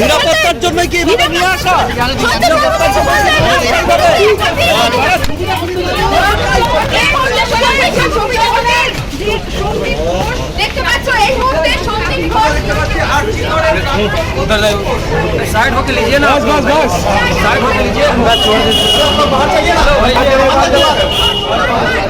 নিরাপত্তার জন্য কি এভাবে নিয়ে আসা সন্দীপ বাবু কিছু বলবেন দেখতে পাচ্ছ এই মুহূর্তে সন্দীপ ঘোষ साइड होके लीजिए ना बस बस बस साइड होके लीजिए मैं छोड़ साइड होके लीजिए ना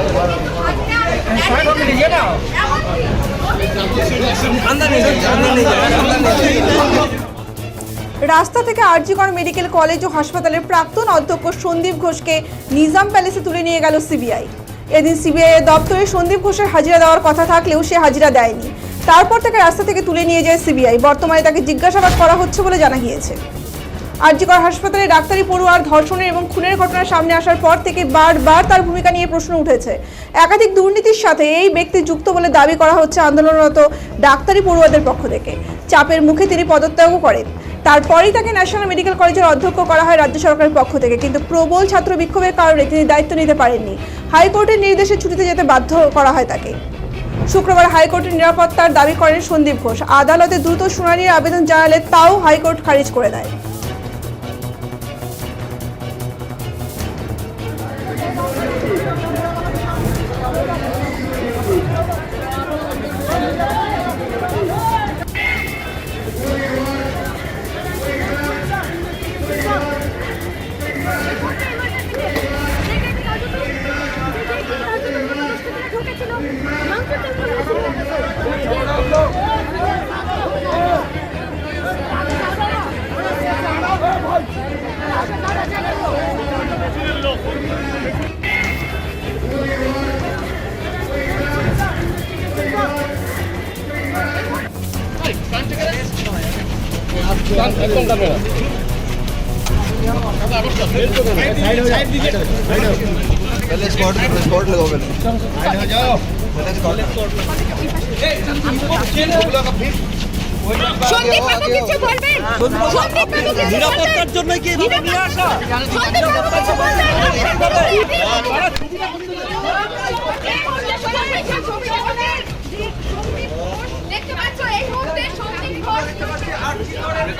রাস্তা থেকে আরজিকর মেডিকেল কলেজ ও হাসপাতালের প্রাক্তন অধ্যক্ষ সন্দীপ ঘোষকে নিজাম প্যালেসে তুলে নিয়ে গেল সিবিআই। এদিন সিবিআই দপ্তরে সন্দীপ ঘোষের হাজিরা দেওয়ার কথা থাকলেও সে হাজিরা দেয়নি। তারপর তাকে রাস্তা থেকে তুলে নিয়ে যায় সিবিআই। বর্তমানে তাকে জিজ্ঞাসাবাদ করা হচ্ছে বলে জানা গিয়েছে। আরজিকর হাসপাতালে ডাক্তারি পড়ুয়ার ধর্ষণের এবং খুনের ঘটনা সামনে আসার পর থেকে বারবার তার ভূমিকা নিয়ে প্রশ্ন উঠেছে। একাধিক দুর্নীতির সাথে এই ব্যক্তি যুক্ত বলে দাবি করা হচ্ছে আন্দোলনরত ডাক্তারি পড়ুয়াদের পক্ষ থেকে। চাপের মুখে তিনি পদত্যাগও করেন। তারপরেই তাকে ন্যাশনাল মেডিকেল কলেজের অধ্যক্ষ করা হয় রাজ্য সরকারের পক্ষ থেকে, কিন্তু প্রবল ছাত্র বিক্ষোভের কারণে তিনি দায়িত্ব নিতে পারেননি। হাইকোর্টের নির্দেশে ছুটিতে যেতে বাধ্য করা হয় তাকে। শুক্রবার হাইকোর্টের নিরাপত্তার দাবি করেন সন্দীপ ঘোষ। আদালতে দ্রুত শুনানির আবেদন জানালে তাও হাইকোর্ট খারিজ করে দেয়। पहले स्क्वाड स्क्वाड लगाओ पहले पहले स्क्वाड সন্দীপ বাবু কিছু বলবেন সন্দীপ বাবু কিছু নিরাপত্তার জন্য কি এভাবে নিয়ে আসা সন্দীপ বাবু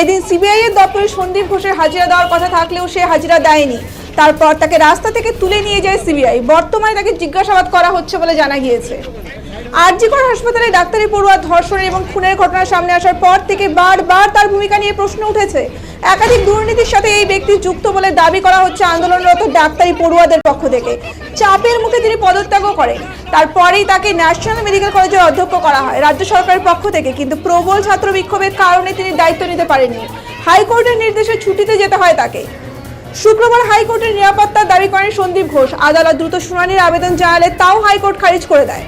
এদিন সিবিআই এর দপ্তরে সন্দীপ ঘোষের হাজিরা দেওয়ার কথা থাকলেও সে হাজিরা দেয়নি। তারপর তাকে রাস্তা থেকে তুলে নিয়ে যায় সিবিআই। বর্তমানে তাকে জিজ্ঞাসাবাদ করা হচ্ছে বলে জানা গিয়েছে। আরজিকর হাসপাতালে ডাক্তারি পড়ুয়া ধর্ষণের এবং খুনের ঘটনা সামনে আসার পর থেকে বারবার তার ভূমিকা নিয়ে প্রশ্ন উঠেছে। একাধিক দুর্নীতির সাথে এই ব্যক্তি যুক্ত বলে দাবি করা হচ্ছে আন্দোলনরত ডাক্তারি পড়ুয়াদের পক্ষ থেকে। চাপের মুখে তিনি পদত্যাগও করেন। তারপরেই তাকে ন্যাশনাল মেডিকেল কলেজের অধ্যক্ষ করা হয় রাজ্য সরকারের পক্ষ থেকে, কিন্তু প্রবল ছাত্র বিক্ষোভের কারণে তিনি দায়িত্ব নিতে পারেননি। হাইকোর্টের নির্দেশে ছুটিতে যেতে হয় তাকে। শুক্রবার হাইকোর্টের নিরাপত্তার দাবি করেন সন্দীপ ঘোষ। আদালত দ্রুত শুনানির আবেদন জানালে তাও হাইকোর্ট খারিজ করে দেয়।